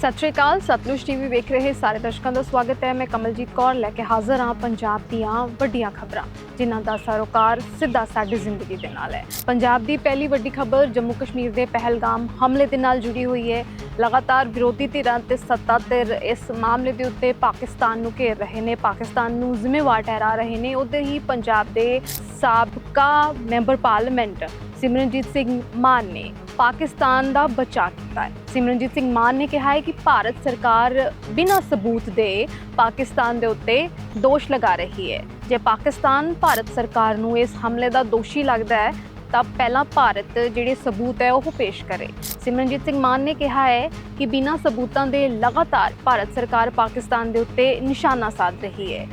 ਸਤਿ ਸ਼੍ਰੀ ਅਕਾਲ ਸਤਲੁਜ ਟੀਵੀ ਵੇਖ ਰਹੇ ਸਾਰੇ ਦਰਸ਼ਕਾਂ ਦਾ ਸਵਾਗਤ ਹੈ। ਮੈਂ ਕਮਲਜੀਤ ਕੌਰ ਲੈ ਕੇ ਹਾਜ਼ਰ ਹਾਂ ਪੰਜਾਬ ਦੀਆਂ ਵੱਡੀਆਂ ਖਬਰਾਂ, ਜਿਨ੍ਹਾਂ ਦਾ ਸਰੋਕਾਰ ਸਿੱਧਾ ਸਾਡੀ ਜ਼ਿੰਦਗੀ ਦੇ ਨਾਲ ਹੈ। ਪੰਜਾਬ ਦੀ ਪਹਿਲੀ ਵੱਡੀ ਖਬਰ ਜੰਮੂ ਕਸ਼ਮੀਰ ਦੇ ਪਹਿਲਗਾਮ ਹਮਲੇ ਦੇ ਨਾਲ ਜੁੜੀ ਹੋਈ ਹੈ। ਲਗਾਤਾਰ ਵਿਰੋਧੀ ਧਿਰਾਂ ਤੇ ਸੱਤਾ ਧਿਰ ਇਸ ਮਾਮਲੇ ਦੇ ਉੱਤੇ ਪਾਕਿਸਤਾਨ ਨੂੰ ਘੇਰ ਰਹੇ ਨੇ, ਪਾਕਿਸਤਾਨ ਨੂੰ ਜ਼ਿੰਮੇਵਾਰ ਠਹਿਰਾ ਰਹੇ ਨੇ। ਉਧਰ ਹੀ ਪੰਜਾਬ ਦੇ ਸਾਬਕਾ ਮੈਂਬਰ ਪਾਰਲੀਮੈਂਟ ਸਿਮਰਨਜੀਤ ਸਿੰਘ ਮਾਨ ਨੇ ਪਾਕਿਸਤਾਨ ਦਾ ਬਚਾਅ ਕੀਤਾ ਹੈ। ਸਿਮਰਨਜੀਤ ਸਿੰਘ ਮਾਨ ਨੇ ਕਿਹਾ ਹੈ ਕਿ ਭਾਰਤ ਸਰਕਾਰ ਬਿਨਾਂ ਸਬੂਤ ਦੇ ਪਾਕਿਸਤਾਨ ਦੇ ਉੱਤੇ ਦੋਸ਼ ਲਗਾ ਰਹੀ ਹੈ। ਜੇ ਪਾਕਿਸਤਾਨ ਭਾਰਤ ਸਰਕਾਰ ਨੂੰ ਇਸ ਹਮਲੇ ਦਾ ਦੋਸ਼ੀ ਲੱਗਦਾ ਹੈ, ਤਾਂ ਪਹਿਲਾਂ ਭਾਰਤ ਜਿਹੜੇ ਸਬੂਤ ਹੈ, ਉਹ ਪੇਸ਼ ਕਰੇ। ਸਿਮਰਨਜੀਤ ਸਿੰਘ ਮਾਨ ਨੇ ਕਿਹਾ ਹੈ ਕਿ ਬਿਨਾਂ ਸਬੂਤਾਂ ਦੇ ਲਗਾਤਾਰ ਭਾਰਤ ਸਰਕਾਰ ਪਾਕਿਸਤਾਨ ਦੇ ਉੱਤੇ ਨਿਸ਼ਾਨਾ ਸਾਧ ਰਹੀ ਹੈ।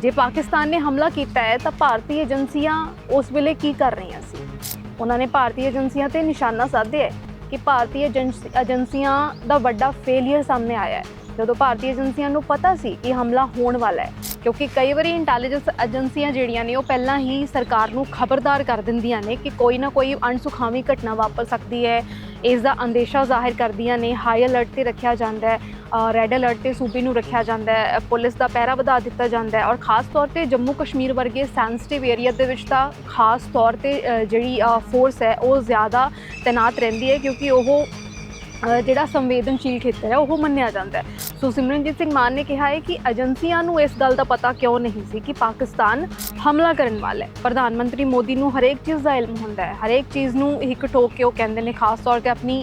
ਜੇ ਪਾਕਿਸਤਾਨ ਨੇ ਹਮਲਾ ਕੀਤਾ ਹੈ, ਤਾਂ ਭਾਰਤੀ ਏਜੰਸੀਆਂ ਉਸ ਵੇਲੇ ਕੀ ਕਰ ਰਹੀਆਂ ਸੀ? ਉਹਨਾਂ ਨੇ ਭਾਰਤੀ ਏਜੰਸੀਆਂ ਤੇ ਨਿਸ਼ਾਨਾ ਸਾਧਿਆ ਹੈ ਕਿ ਭਾਰਤੀ ਏਜੰਸ- ਏਜੰਸੀਆਂ ਦਾ ਵੱਡਾ ਫੇਲਿਅਰ ਸਾਹਮਣੇ ਆਇਆ ਹੈ। ਜਦੋਂ ਭਾਰਤੀ ਏਜੰਸੀਆਂ ਨੂੰ ਪਤਾ ਸੀ ਕਿ ਹਮਲਾ ਹੋਣ ਵਾਲਾ ਹੈ, ਕਿਉਂਕਿ ਕਈ ਵਾਰੀ ਇੰਟੈਲੀਜੈਂਸ ਏਜੰਸੀਆਂ ਜਿਹੜੀਆਂ ਨੇ ਉਹ ਪਹਿਲਾਂ ਹੀ ਸਰਕਾਰ ਨੂੰ ਖਬਰਦਾਰ ਕਰ ਦਿੰਦੀਆਂ ਨੇ ਕਿ ਕੋਈ ਨਾ ਕੋਈ ਅਣਸੁਖਾਵੀ ਘਟਨਾ ਵਾਪਰ ਸਕਦੀ ਹੈ। ਇਸ ਦਾ ਅੰਦੇਸ਼ਾ ਜ਼ਾਹਿਰ ਕਰਦੀਆਂ ਨੇ ਹਾਈ ਅਲਰਟ ਤੇ ਰੱਖਿਆ ਜਾਂਦਾ ਹੈ ਰੈੱਡ ਅਲਰਟ ਤੇ ਸੂਬੇ ਨੂੰ ਰੱਖਿਆ ਜਾਂਦਾ ਹੈ, ਪੁਲਿਸ ਦਾ ਪਹਿਰਾ ਵਧਾ ਦਿੱਤਾ ਜਾਂਦਾ ਹੈ ਔਰ ਖਾਸ ਤੌਰ ਤੇ ਜੰਮੂ ਕਸ਼ਮੀਰ ਵਰਗੇ ਸੈਂਸਿਟਿਵ ਏਰੀਆ ਦੇ ਵਿੱਚ ਤਾਂ ਖਾਸ ਤੌਰ ਤੇ ਜਿਹੜੀ ਫੋਰਸ ਹੈ, ਉਹ ਜ਼ਿਆਦਾ ਤੈਨਾਤ ਰਹਿੰਦੀ ਹੈ ਕਿਉਂਕਿ ਉਹ ਜਿਹੜਾ ਸੰਵੇਦਨਸ਼ੀਲ ਖੇਤਰ ਹੈ, ਉਹ ਮੰਨਿਆ ਜਾਂਦਾ ਹੈ। ਸੋ ਸਿਮਰਨਜੀਤ ਸਿੰਘ ਮਾਨ ਨੇ ਕਿਹਾ ਹੈ ਕਿ ਏਜੰਸੀਆਂ ਨੂੰ ਇਸ ਗੱਲ ਦਾ ਪਤਾ ਕਿਉਂ ਨਹੀਂ ਸੀ ਕਿ ਪਾਕਿਸਤਾਨ ਹਮਲਾ ਕਰਨ ਵਾਲਾ ਹੈ। ਪ੍ਰਧਾਨ ਮੰਤਰੀ ਮੋਦੀ ਨੂੰ ਹਰੇਕ ਚੀਜ਼ ਦਾ ਇਲਮ ਹੁੰਦਾ ਹੈ। ਹਰੇਕ ਚੀਜ਼ ਨੂੰ ਇੱਕ ਠੋਕ ਕੇ ਉਹ ਕਹਿੰਦੇ ਨੇ, ਖਾਸ ਤੌਰ ਤੇ ਆਪਣੀ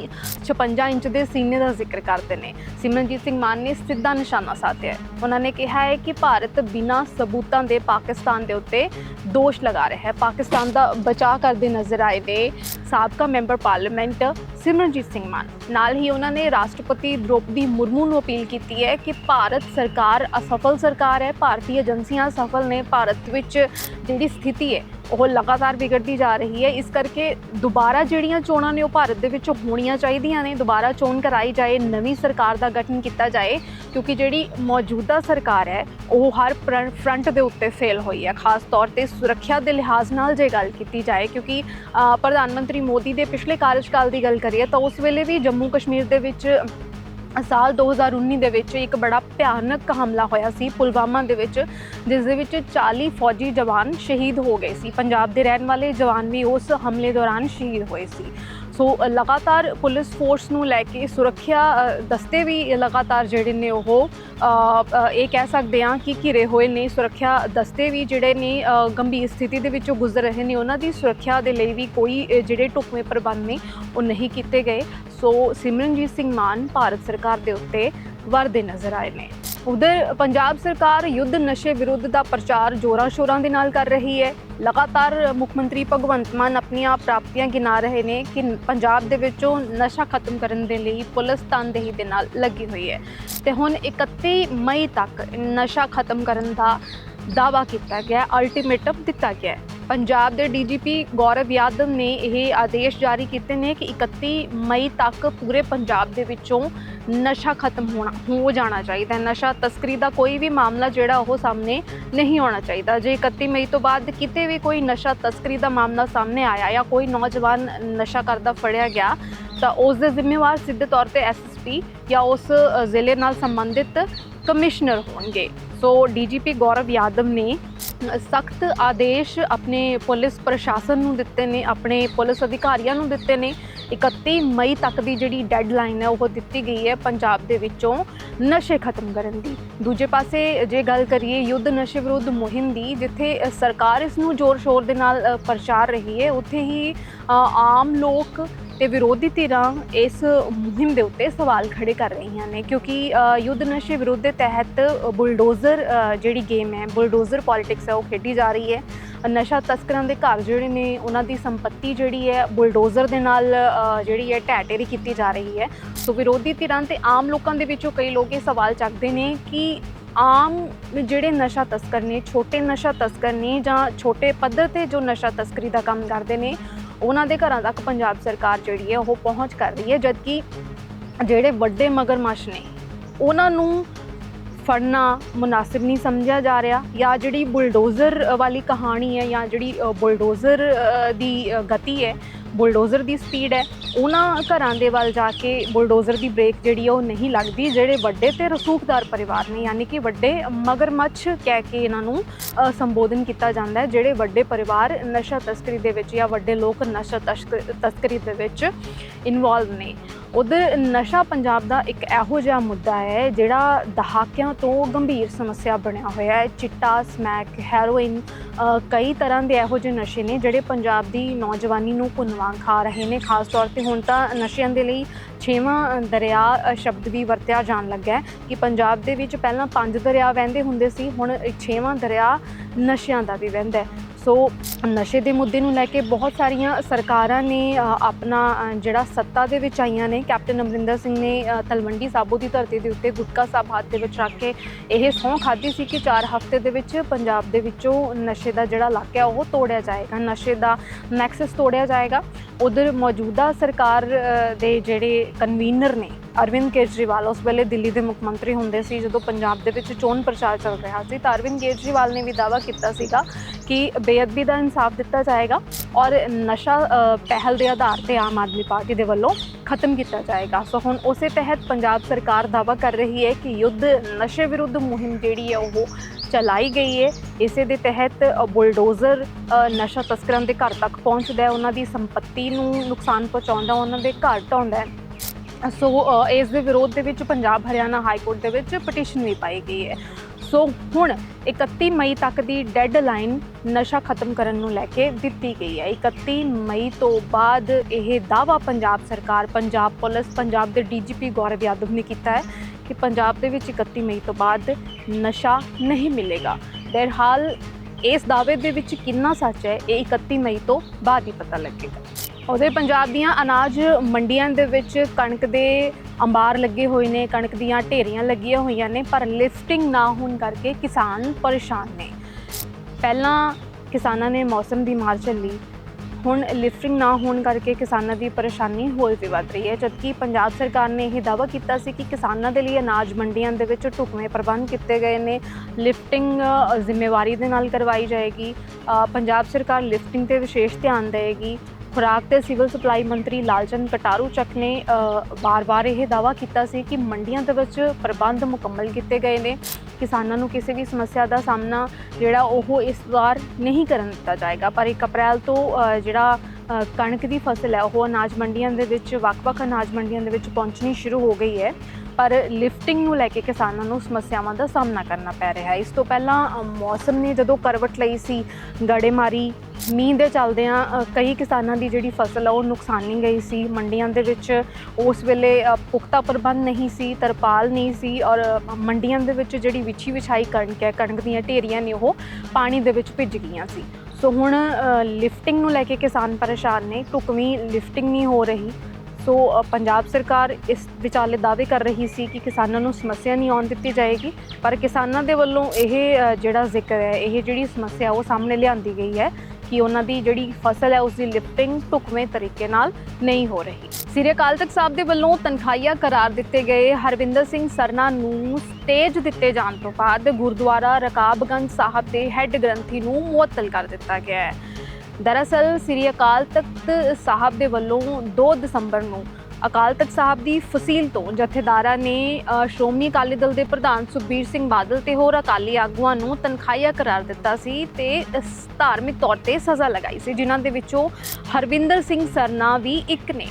56 ਇੰਚ ਦੇ ਸੀਨੇ ਦਾ ਜ਼ਿਕਰ ਕਰਦੇ ਨੇ। ਸਿਮਰਨਜੀਤ ਸਿੰਘ ਮਾਨ ਨੇ ਸਿੱਧਾ ਨਿਸ਼ਾਨਾ ਸਾਧਿਆ ਹੈ। ਉਹਨਾਂ ਨੇ ਕਿਹਾ ਹੈ ਕਿ ਭਾਰਤ ਬਿਨਾਂ ਸਬੂਤਾਂ ਦੇ ਪਾਕਿਸਤਾਨ ਦੇ ਉੱਤੇ ਦੋਸ਼ ਲਗਾ ਰਿਹਾ ਹੈ। ਪਾਕਿਸਤਾਨ ਦਾ ਬਚਾਅ ਕਰਦੇ ਨਜ਼ਰ ਆਏ ਨੇ ਸਾਬਕਾ ਮੈਂਬਰ ਪਾਰਲੀਮੈਂਟ ਸਿਮਰਨਜੀਤ ਸਿੰਘ ਮਾਨ। ਨਾਲ ਹੀ ਉਹਨਾਂ ਨੇ ਰਾਸ਼ਟਰਪਤੀ ਦ੍ਰੋਪਦੀ ਮੁਰਮੂ ਨੂੰ ਅਪੀਲ ਕੀਤੀ ਹੈ ਕਿ ਭਾਰਤ ਸਰਕਾਰ ਅਸਫਲ ਸਰਕਾਰ ਹੈ। ਭਾਰਤੀ ਏਜੰਸੀਆਂ ਸਫਲ ਨੇ। ਭਾਰਤ ਵਿੱਚ ਜਿਹੜੀ ਸਥਿਤੀ ਹੈ ਉਹ ਲਗਾਤਾਰ ਵਿਗੜਦੀ ਜਾ ਰਹੀ ਹੈ। ਇਸ ਕਰਕੇ ਦੁਬਾਰਾ ਜਿਹੜੀਆਂ ਚੋਣਾਂ ਨੇ ਉਹ ਭਾਰਤ ਦੇ ਵਿੱਚ ਹੋਣੀਆਂ ਚਾਹੀਦੀਆਂ ਨੇ। ਦੁਬਾਰਾ ਚੋਣ ਕਰਾਈ ਜਾਏ, ਨਵੀਂ ਸਰਕਾਰ ਦਾ ਗਠਨ ਕੀਤਾ ਜਾਏ, ਕਿਉਂਕਿ ਜਿਹੜੀ ਮੌਜੂਦਾ ਸਰਕਾਰ ਹੈ, ਉਹ ਹਰ ਫਰੰ- ਫਰੰਟ ਦੇ ਉੱਤੇ ਫੇਲ ਹੋਈ ਹੈ। ਖਾਸ ਤੌਰ ਤੇ ਸੁਰੱਖਿਆ ਦੇ ਲਿਹਾਜ਼ ਨਾਲ ਜੇ ਗੱਲ ਕੀਤੀ ਜਾਏ, ਕਿਉਂਕਿ ਪ੍ਰਧਾਨ ਮੰਤਰੀ ਮੋਦੀ ਦੇ ਪਿਛਲੇ ਕਾਰਜਕਾਲ ਦੀ ਗੱਲ ਕਰੀਏ, ਤਾਂ ਉਸ ਵੇਲੇ ਵੀ ਜੰਮੂ ਕਸ਼ਮੀਰ ਦੇ ਵਿੱਚ ਸਾਲ 2019 ਦੇ ਵਿੱਚ ਇੱਕ ਬੜਾ ਭਿਆਨਕ ਹਮਲਾ ਹੋਇਆ ਸੀ ਪੁਲਵਾਮਾ ਦੇ ਵਿੱਚ, ਜਿਸ ਦੇ ਵਿੱਚ 40 ਫੌਜੀ ਜਵਾਨ ਸ਼ਹੀਦ ਹੋ ਗਏ ਸੀ। ਪੰਜਾਬ ਦੇ ਰਹਿਣ ਵਾਲੇ ਜਵਾਨ ਵੀ ਉਸ ਹਮਲੇ ਦੌਰਾਨ ਸ਼ਹੀਦ ਹੋਏ ਸੀ। ਸੋ ਲਗਾਤਾਰ ਪੁਲਿਸ ਫੋਰਸ ਨੂੰ ਲੈ ਕੇ ਸੁਰੱਖਿਆ ਦਸਤੇ ਵੀ ਲਗਾਤਾਰ ਜਿਹੜੇ ਨੇ ਉਹ ਇਹ ਕਹਿ ਸਕਦੇ ਹਾਂ ਕਿ ਘਿਰੇ ਹੋਏ ਨੇ। ਸੁਰੱਖਿਆ ਦਸਤੇ ਵੀ ਜਿਹੜੇ ਨੇ ਗੰਭੀਰ ਸਥਿਤੀ ਦੇ ਵਿੱਚੋਂ ਗੁਜ਼ਰ ਰਹੇ ਨੇ। ਉਹਨਾਂ ਦੀ ਸੁਰੱਖਿਆ ਦੇ ਲਈ ਵੀ ਕੋਈ ਜਿਹੜੇ ਢੁਕਵੇਂ ਪ੍ਰਬੰਧ ਨੇ, ਉਹ ਨਹੀਂ ਕੀਤੇ ਗਏ। ਸੋ, ਸਿਮਰਨਜੀਤ ਸਿੰਘ ਮਾਨ, ਭਾਰਤ ਸਰਕਾਰ ਦੇ ਉੱਤੇ ਵਰਦੇ ਨਜ਼ਰ ਆਏ ਨੇ। ਉਧਰ ਪੰਜਾਬ ਸਰਕਾਰ ਯੁੱਧ ਨਸ਼ੇ ਵਿਰੁੱਧ ਦਾ ਪ੍ਰਚਾਰ ਜੋਰਾਂ ਸ਼ੋਰਾਂ ਦੇ ਨਾਲ ਕਰ ਰਹੀ ਹੈ। ਲਗਾਤਾਰ ਮੁੱਖ ਮੰਤਰੀ ਭਗਵੰਤ ਮਾਨ ਆਪਣੀਆਂ ਪ੍ਰਾਪਤੀਆਂ ਗਿਣਾ ਰਹੇ ਨੇ ਕਿ ਪੰਜਾਬ ਦੇ ਵਿੱਚੋਂ ਨਸ਼ਾ ਖਤਮ ਕਰਨ ਦੇ ਲਈ ਪੁਲਿਸ ਤਨਦੇਹੀ ਦੇ ਨਾਲ ਲੱਗੀ ਹੋਈ ਹੈ। ਤੇ ਹੁਣ 31 ਮਈ ਤੱਕ ਨਸ਼ਾ ਖਤਮ ਕਰਨ ਦਾ ਦਾਅਵਾ ਕੀਤਾ ਗਿਆ ਅਲਟੀਮੇਟਮ ਦਿੱਤਾ ਗਿਆ ਹੈ। ਪੰਜਾਬ ਦੇ ਡੀਜੀਪੀ ਗੌਰਵ ਯਾਦਵ ਨੇ ਇਹ ਆਦੇਸ਼ ਜਾਰੀ ਕੀਤੇ ਨੇ ਕਿ 31 ਮਈ ਤੱਕ ਪੂਰੇ ਪੰਜਾਬ ਦੇ ਵਿੱਚੋਂ ਨਸ਼ਾ ਖਤਮ ਹੋਣਾ ਹੋ ਜਾਣਾ ਚਾਹੀਦਾ ਹੈ। ਨਸ਼ਾ ਤਸਕਰੀ ਦਾ ਕੋਈ ਵੀ ਮਾਮਲਾ ਜਿਹੜਾ ਉਹ ਸਾਹਮਣੇ ਨਹੀਂ ਆਉਣਾ ਚਾਹੀਦਾ। ਜੇ 31 ਮਈ ਤੋਂ ਬਾਅਦ ਕਿਤੇ ਵੀ ਕੋਈ ਨਸ਼ਾ ਤਸਕਰੀ ਦਾ ਮਾਮਲਾ ਸਾਹਮਣੇ ਆਇਆ ਜਾਂ ਕੋਈ ਨੌਜਵਾਨ ਨਸ਼ਾ ਕਰਦਾ ਫੜਿਆ ਗਿਆ, ਤਾਂ ਉਸ ਦੇ ਜ਼ਿੰਮੇਵਾਰ ਸਿੱਧੇ ਤੌਰ ਤੇ ਐਸਐਸਪੀ ਜਾਂ ਉਸ ਜ਼ਿਲ੍ਹੇ ਨਾਲ ਸੰਬੰਧਿਤ ਕਮਿਸ਼ਨਰ ਹੋਣਗੇ। ਸੋ ਡੀਜੀਪੀ ਗੌਰਵ ਯਾਦਵ ਨੇ ਸਖਤ ਆਦੇਸ਼ ਆਪਣੇ ਪੁਲਿਸ ਪ੍ਰਸ਼ਾਸਨ ਨੂੰ ਦਿੱਤੇ ਨੇ, ਆਪਣੇ ਪੁਲਿਸ ਅਧਿਕਾਰੀਆਂ ਨੂੰ ਦਿੱਤੇ ਨੇ। 31 ਮਈ ਤੱਕ ਦੀ ਜਿਹੜੀ ਡੈਡਲਾਈਨ ਹੈ, ਉਹ ਦਿੱਤੀ ਗਈ ਹੈ ਪੰਜਾਬ ਦੇ ਵਿੱਚੋਂ ਨਸ਼ੇ ਖਤਮ ਕਰਨ ਦੀ। ਦੂਜੇ ਪਾਸੇ ਜੇ ਗੱਲ ਕਰੀਏ ਯੁੱਧ ਨਸ਼ੇ ਵਿਰੁੱਧ ਮੁਹਿੰਮ ਦੀ, ਜਿੱਥੇ ਸਰਕਾਰ ਇਸ ਨੂੰ ਜ਼ੋਰ ਸ਼ੋਰ ਦੇ ਨਾਲ ਪ੍ਰਚਾਰ ਰਹੀ ਹੈ, ਉੱਥੇ ਹੀ ਆਮ ਲੋਕ ਤੇ ਵਿਰੋਧੀ ਧਿਰਾਂ ਇਸ ਮੁਹਿੰਮ ਦੇ ਉੱਤੇ ਸਵਾਲ ਖੜੇ ਕਰ ਰਹੀਆਂ ਨੇ, ਕਿਉਂਕਿ ਯੁੱਧ ਨਸ਼ੇ ਵਿਰੁੱਧ ਦੇ ਤਹਿਤ ਬੁਲਡੋਜ਼ਰ ਜਿਹੜੀ ਗੇਮ ਹੈ, ਬੁਲਡੋਜ਼ਰ ਪੋਲਿਟਿਕਸ ਹੈ, ਉਹ ਖੇਡੀ ਜਾ ਰਹੀ ਹੈ। ਨਸ਼ਾ ਤਸਕਰਾਂ ਦੇ ਘਰ ਜਿਹੜੇ ਨੇ, ਉਹਨਾਂ ਦੀ ਸੰਪਤੀ ਜਿਹੜੀ ਹੈ, ਬੁਲਡੋਜ਼ਰ ਦੇ ਨਾਲ ਜਿਹੜੀ ਹੈ ਢਹਿ ਢੇਰੀ ਕੀਤੀ ਜਾ ਰਹੀ ਹੈ। ਸੋ ਵਿਰੋਧੀ ਧਿਰਾਂ ਤੇ ਆਮ ਲੋਕਾਂ ਦੇ ਵਿੱਚੋਂ ਕਈ ਲੋਕ ਇਹ ਸਵਾਲ ਚੱਕਦੇ ਨੇ ਕਿ ਆਮ ਜਿਹੜੇ ਨਸ਼ਾ ਤਸਕਰ ਨੇ, ਛੋਟੇ ਨਸ਼ਾ ਤਸਕਰ ਨੇ ਜਾਂ ਛੋਟੇ ਪੱਧਰ ਤੇ ਜੋ ਨਸ਼ਾ ਤਸਕਰੀ ਦਾ ਕੰਮ ਕਰਦੇ ਨੇ ਉਹਨਾਂ ਦੇ ਘਰਾਂ ਤੱਕ ਪੰਜਾਬ ਸਰਕਾਰ ਜਿਹੜੀ ਹੈ ਉਹ ਪਹੁੰਚ ਕਰ ਰਹੀ ਹੈ, ਜਦਕਿ ਜਿਹੜੇ ਵੱਡੇ ਮਗਰਮੱਛ ਨੇ, ਉਹਨਾਂ ਨੂੰ ਫੜਨਾ ਮੁਨਾਸਿਬ ਨਹੀਂ ਸਮਝਿਆ ਜਾ ਰਿਹਾ ਜਾਂ ਜਿਹੜੀ ਬੁਲਡੋਜ਼ਰ ਵਾਲੀ ਕਹਾਣੀ ਹੈ ਜਾਂ ਜਿਹੜੀ ਬੁਲਡੋਜ਼ਰ ਦੀ ਗਤੀ ਹੈ ਬੁਲਡੋਜ਼ਰ ਦੀ ਸਪੀਡ ਹੈ, ਉਹਨਾਂ ਘਰਾਂ ਦੇ ਵੱਲ ਜਾ ਕੇ ਬੁਲਡੋਜ਼ਰ ਦੀ ਬ੍ਰੇਕ ਜਿਹੜੀ ਆ ਉਹ ਨਹੀਂ ਲੱਗਦੀ, ਜਿਹੜੇ ਵੱਡੇ ਤੇ ਰਸੂਖਦਾਰ ਪਰਿਵਾਰ ਨੇ, ਯਾਨੀ ਕਿ ਵੱਡੇ ਮਗਰਮੱਛ ਕਹਿ ਕੇ ਇਹਨਾਂ ਨੂੰ ਸੰਬੋਧਨ ਕੀਤਾ ਜਾਂਦਾ ਹੈ, ਜਿਹੜੇ ਵੱਡੇ ਪਰਿਵਾਰ ਨਸ਼ਾ ਤਸਕਰੀ ਦੇ ਵਿੱਚ ਜਾਂ ਵੱਡੇ ਲੋਕ ਨਸ਼ਾ ਤਸਕ- ਤਸਕਰੀ ਦੇ ਵਿੱਚ ਇਨਵੋਲਵ ਨੇ। ਉਧਰ ਨਸ਼ਾ ਪੰਜਾਬ ਦਾ ਇੱਕ ਇਹੋ ਜਿਹਾ ਮੁੱਦਾ ਹੈ, ਜਿਹੜਾ ਦਹਾਕਿਆਂ ਤੋਂ ਗੰਭੀਰ ਸਮੱਸਿਆ ਬਣਿਆ ਹੋਇਆ ਹੈ। ਚਿੱਟਾ, ਸਮੈਕ, ਹੈਰੋਇਨ ਕਈ ਤਰ੍ਹਾਂ ਦੇ ਇਹੋ ਜਿਹੇ ਨਸ਼ੇ ਨੇ, ਜਿਹੜੇ ਪੰਜਾਬ ਦੀ ਨੌਜਵਾਨੀ ਨੂੰ ਭੁੰਨਵਾਂ ਖਾ ਰਹੇ ਨੇ। ਖਾਸ ਤੌਰ ਤੇ ਹੁਣ ਤਾਂ ਨਸ਼ਿਆਂ ਦੇ ਲਈ ਛੇਵਾਂ ਦਰਿਆ ਸ਼ਬਦ ਵੀ ਵਰਤਿਆ ਜਾਣ ਲੱਗਾ ਹੈ ਕਿ ਪੰਜਾਬ ਦੇ ਵਿੱਚ ਪਹਿਲਾਂ ਪੰਜ ਦਰਿਆ ਵਹਿੰਦੇ ਹੁੰਦੇ ਸੀ, ਹੁਣ ਛੇਵਾਂ ਦਰਿਆ ਨਸ਼ਿਆਂ ਦਾ ਵੀ ਵਹਿੰਦਾ ਹੈ। ਸੋ ਨਸ਼ੇ ਦੇ ਮੁੱਦੇ ਨੂੰ ਲੈ ਕੇ ਬਹੁਤ ਸਾਰੀਆਂ ਸਰਕਾਰਾਂ ਨੇ ਆਪਣਾ ਜਿਹੜਾ ਸੱਤਾ ਦੇ ਵਿੱਚ ਆਈਆਂ ਨੇ, ਕੈਪਟਨ ਅਮਰਿੰਦਰ ਸਿੰਘ ਨੇ ਤਲਵੰਡੀ ਸਾਬੋ ਦੀ ਧਰਤੀ ਦੇ ਉੱਤੇ ਗੁਟਕਾ ਸਾਹਿਬ ਹੱਥ ਦੇ ਵਿੱਚ ਰੱਖ ਕੇ ਇਹ ਸਹੁੰ ਖਾਧੀ ਸੀ ਕਿ 4 ਹਫ਼ਤੇ ਦੇ ਵਿੱਚ ਪੰਜਾਬ ਦੇ ਵਿੱਚੋਂ ਨਸ਼ੇ ਦਾ ਜਿਹੜਾ ਇਲਾਕਾ ਉਹ ਤੋੜਿਆ ਜਾਏਗਾ, ਨਸ਼ੇ ਦਾ ਨੈਕਸਸ ਤੋੜਿਆ ਜਾਏਗਾ। ਉਧਰ ਮੌਜੂਦਾ ਸਰਕਾਰ ਦੇ ਜਿਹੜੇ ਕਨਵੀਨਰ ਨੇ ਅਰਵਿੰਦ ਕੇਜਰੀਵਾਲ, ਉਸ ਵੇਲੇ ਦਿੱਲੀ ਦੇ ਮੁੱਖ ਮੰਤਰੀ ਹੁੰਦੇ ਸੀ, ਜਦੋਂ ਪੰਜਾਬ ਦੇ ਵਿੱਚ ਚੋਣ ਪ੍ਰਚਾਰ ਚੱਲ ਰਿਹਾ ਸੀ, ਤਾਂ ਅਰਵਿੰਦ ਕੇਜਰੀਵਾਲ ਨੇ ਵੀ ਦਾਅਵਾ ਕੀਤਾ ਸੀਗਾ ਕਿ ਬੇਅਦਬੀ ਦਾ ਇਨਸਾਫ ਦਿੱਤਾ ਜਾਏਗਾ ਔਰ ਨਸ਼ਾ ਪਹਿਲ ਦੇ ਆਧਾਰ ਤੇ ਆਮ ਆਦਮੀ ਪਾਰਟੀ ਦੇ ਵੱਲੋਂ ਖਤਮ ਕੀਤਾ ਜਾਏਗਾ। ਸੋ ਹੁਣ ਉਸੇ ਤਹਿਤ ਪੰਜਾਬ ਸਰਕਾਰ ਦਾਅਵਾ ਕਰ ਰਹੀ ਹੈ ਕਿ ਯੁੱਧ ਨਸ਼ੇ ਵਿਰੁੱਧ ਮੁਹਿੰਮ ਜਿਹੜੀ ਹੈ, ਉਹ ਚਲਾਈ ਗਈ ਹੈ। ਇਸੇ ਦੇ ਤਹਿਤ ਬੁਲਡੋਜ਼ਰ ਨਸ਼ਾ ਤਸਕਰਾਂ ਦੇ ਘਰ ਤੱਕ ਪਹੁੰਚਦਾ ਹੈ, ਉਹਨਾਂ ਦੀ ਸੰਪਤੀ ਨੂੰ ਨੁਕਸਾਨ ਪਹੁੰਚਾਉਂਦਾ, ਉਹਨਾਂ ਦੇ ਘਰ ਢਾਉਂਦਾ ਹੈ। ਸੋ ਇਸ ਦੇ ਵਿਰੋਧ ਦੇ ਵਿੱਚ ਪੰਜਾਬ ਹਰਿਆਣਾ ਹਾਈ ਕੋਰਟ ਦੇ ਵਿੱਚ ਪਟੀਸ਼ਨ ਵੀ ਪਾਈ ਗਈ ਹੈ। ਸੋ, ਹੁਣ 31 ਮਈ ਤੱਕ ਦੀ ਡੈੱਡਲਾਈਨ ਨਸ਼ਾ ਖਤਮ ਕਰਨ ਨੂੰ ਲੈ ਕੇ ਦਿੱਤੀ ਗਈ ਹੈ। 31 ਮਈ ਤੋਂ ਬਾਅਦ ਇਹ ਦਾਵਾ ਪੰਜਾਬ ਸਰਕਾਰ, ਪੰਜਾਬ ਪੁਲਿਸ, ਪੰਜਾਬ ਦੇ ਡੀਜੀਪੀ ਗੌਰਵ ਯਾਦਵ ਨੇ ਕੀਤਾ ਹੈ ਕਿ ਪੰਜਾਬ ਦੇ ਵਿੱਚ 31 ਮਈ ਤੋਂ ਬਾਅਦ ਨਸ਼ਾ ਨਹੀਂ ਮਿਲੇਗਾ। ਬਹਰਹਾਲ ਇਸ ਦਾਅਵੇ ਦੇ ਵਿੱਚ ਕਿੰਨਾ ਸੱਚ ਹੈ, ਇਹ 31 ਮਈ ਤੋਂ ਬਾਅਦ ਹੀ ਪਤਾ ਲੱਗੇਗਾ। ਉਹਦੇ ਪੰਜਾਬ ਦੀਆਂ ਅਨਾਜ ਮੰਡੀਆਂ ਦੇ ਵਿੱਚ ਕਣਕ ਦੇ ਅੰਬਾਰ ਲੱਗੇ ਹੋਏ ਨੇ, ਕਣਕ ਦੀਆਂ ਢੇਰੀਆਂ ਲੱਗੀਆਂ ਹੋਈਆਂ ਨੇ, ਪਰ ਲਿਫਟਿੰਗ ਨਾ ਹੋਣ ਕਰਕੇ ਕਿਸਾਨ ਪਰੇਸ਼ਾਨ ਨੇ। ਪਹਿਲਾਂ ਕਿਸਾਨਾਂ ਨੇ ਮੌਸਮ ਦੀ ਮਾਰ ਝੱਲੀ ਹੁਣ ਲਿਫਟਿੰਗ ਨਾ ਹੋਣ ਕਰਕੇ ਕਿਸਾਨਾਂ ਦੀ ਪਰੇਸ਼ਾਨੀ ਹੋਰ ਵੀ ਵੱਧ ਰਹੀ ਹੈ, ਜਦਕਿ ਪੰਜਾਬ ਸਰਕਾਰ ਨੇ ਇਹ ਦਾਅਵਾ ਕੀਤਾ ਸੀ ਕਿ ਕਿਸਾਨਾਂ ਦੇ ਲਈ ਅਨਾਜ ਮੰਡੀਆਂ ਦੇ ਵਿੱਚ ਢੁਕਵੇਂ ਪ੍ਰਬੰਧ ਕੀਤੇ ਗਏ ਨੇ। ਲਿਫਟਿੰਗ ਜ਼ਿੰਮੇਵਾਰੀ ਦੇ ਨਾਲ ਕਰਵਾਈ ਜਾਏਗੀ। ਪੰਜਾਬ ਸਰਕਾਰ ਲਿਫਟਿੰਗ ਤੇ ਵਿਸ਼ੇਸ਼ ਧਿਆਨ ਦੇਵੇਗੀ ਖੁਰਾਕ ਤੇ ਸਿਵਲ ਸਪਲਾਈ ਮੰਤਰੀ ਲਾਲਚੰਦ ਕਟਾਰੂ ਚੱਕ ਨੇ ਅ, ਵਾਰ-ਵਾਰ ਇਹ ਦਾਅਵਾ ਕੀਤਾ ਸੀ ਕਿ ਮੰਡੀਆਂ ਦੇ ਵਿੱਚ ਪ੍ਰਬੰਧ ਮੁਕੰਮਲ ਕੀਤੇ ਗਏ ਨੇ। ਕਿਸਾਨਾਂ ਨੂੰ ਕਿਸੇ ਵੀ ਸਮੱਸਿਆ ਦਾ ਸਾਹਮਣਾ ਜਿਹੜਾ ਉਹ ਇਸ ਵਾਰ ਨਹੀਂ ਕਰਨ ਦਿੱਤਾ ਜਾਏਗਾ। ਪਰ 1 ਅਪ੍ਰੈਲ ਤੋਂ ਜਿਹੜਾ ਕਣਕ ਦੀ ਫਸਲ ਹੈ, ਉਹ ਅਨਾਜ ਮੰਡੀਆਂ ਦੇ ਵਿੱਚ ਵੱਖ-ਵੱਖ ਅਨਾਜ ਮੰਡੀਆਂ ਦੇ ਵਿੱਚ ਪਹੁੰਚਣੀ ਸ਼ੁਰੂ ਹੋ ਗਈ ਹੈ। ਪਰ ਲਿਫਟਿੰਗ ਨੂੰ ਲੈ ਕੇ ਕਿਸਾਨਾਂ ਨੂੰ ਸਮੱਸਿਆਵਾਂ ਦਾ ਸਾਹਮਣਾ ਕਰਨਾ ਪੈ ਰਿਹਾ ਹੈ। ਇਸ ਤੋਂ ਪਹਿਲਾਂ ਮੌਸਮ ਨੇ ਜਦੋਂ ਕਰਵਟ ਲਈ ਸੀ, ਗੜੇਮਾਰੀ, ਮੀਂਹ ਦੇ ਚਲਦਿਆਂ ਕਈ ਕਿਸਾਨਾਂ ਦੀ ਜਿਹੜੀ ਫਸਲ ਆ, ਉਹ ਨੁਕਸਾਨੀ ਗਈ ਸੀ। ਮੰਡੀਆਂ ਦੇ ਵਿੱਚ ਉਸ ਵੇਲੇ ਪੁਖਤਾ ਪ੍ਰਬੰਧ ਨਹੀਂ ਸੀ, ਤਰਪਾਲ ਨਹੀਂ ਸੀ ਔਰ ਮੰਡੀਆਂ ਦੇ ਵਿੱਚ ਜਿਹੜੀ ਵਿਛੀ ਵਿਛਾਈ ਕਣਕ ਹੈ, ਕਣਕ ਦੀਆਂ ਢੇਰੀਆਂ ਨੇ ਉਹ ਪਾਣੀ ਦੇ ਵਿੱਚ ਭਿੱਜ ਗਈਆਂ ਸੀ। ਸੋ ਹੁਣ ਲਿਫਟਿੰਗ ਨੂੰ ਲੈ ਕੇ ਕਿਸਾਨ ਪਰੇਸ਼ਾਨ ਨੇ ਢੁਕਵੀਂ ਲਿਫਟਿੰਗ ਨਹੀਂ ਹੋ ਰਹੀ। ਸੋ ਪੰਜਾਬ ਸਰਕਾਰ ਇਸ ਵਿਚਾਲੇ ਦਾਅਵੇ ਕਰ ਰਹੀ ਸੀ ਕਿ ਕਿਸਾਨਾਂ ਨੂੰ ਸਮੱਸਿਆ ਨਹੀਂ ਆਉਣ ਦਿੱਤੀ ਜਾਏਗੀ, ਪਰ ਕਿਸਾਨਾਂ ਦੇ ਵੱਲੋਂ ਇਹ ਜਿਹੜਾ ਜ਼ਿਕਰ ਹੈ, ਇਹ ਜਿਹੜੀ ਸਮੱਸਿਆ ਉਹ ਸਾਹਮਣੇ ਲਿਆਂਦੀ ਗਈ ਹੈ। ਕਿ ਉਹਨਾਂ ਦੀ ਜਿਹੜੀ ਫਸਲ ਹੈ ਉਸ ਦੀ ਲਿਫਟਿੰਗ ਢੁਕਵੇਂ ਤਰੀਕੇ ਨਾਲ ਨਹੀਂ ਹੋ ਰਹੀ। ਸ੍ਰੀ ਅਕਾਲ ਤਖਤ ਸਾਹਿਬ ਦੇ ਵੱਲੋਂ ਤਨਖਾਹੀਆ ਕਰਾਰ ਦਿੱਤੇ ਗਏ। ਹਰਵਿੰਦਰ ਸਿੰਘ ਸਰਨਾ ਨੂੰ ਸਟੇਜ ਦਿੱਤੇ ਜਾਣ ਤੋਂ ਬਾਅਦ ਗੁਰਦੁਆਰਾ ਰਕਾਬਗੰਜ ਸਾਹਿਬ ਦੇ ਹੈੱਡ ਗ੍ਰੰਥੀ ਨੂੰ ਮੁਅੱਤਲ ਕਰ ਦਿੱਤਾ ਗਿਆ ਹੈ। ਦਰਅਸਲ, ਸ੍ਰੀ ਅਕਾਲ ਤਖਤ ਸਾਹਿਬ ਦੇ ਵੱਲੋਂ 2 ਦਸੰਬਰ ਨੂੰ ਅਕਾਲ ਤਖਤ ਸਾਹਿਬ ਦੀ ਫਸੀਲ ਤੋਂ ਜਥੇਦਾਰਾਂ ਨੇ ਸ਼੍ਰੋਮਣੀ ਅਕਾਲੀ ਦਲ ਦੇ ਪ੍ਰਧਾਨ ਸੁਖਬੀਰ ਸਿੰਘ ਬਾਦਲ ਤੇ ਹੋਰ ਅਕਾਲੀ ਆਗੂਆਂ ਨੂੰ ਤਨਖਾਹੀਆ ਕਰਾਰ ਦਿੱਤਾ ਸੀ ਤੇ ਧਾਰਮਿਕ ਤੌਰ ਤੇ ਸਜ਼ਾ ਲਗਾਈ ਸੀ, ਜਿਨ੍ਹਾਂ ਦੇ ਵਿੱਚੋਂ ਹਰਵਿੰਦਰ ਸਿੰਘ ਸਰਨਾ ਵੀ ਇੱਕ ਨੇ।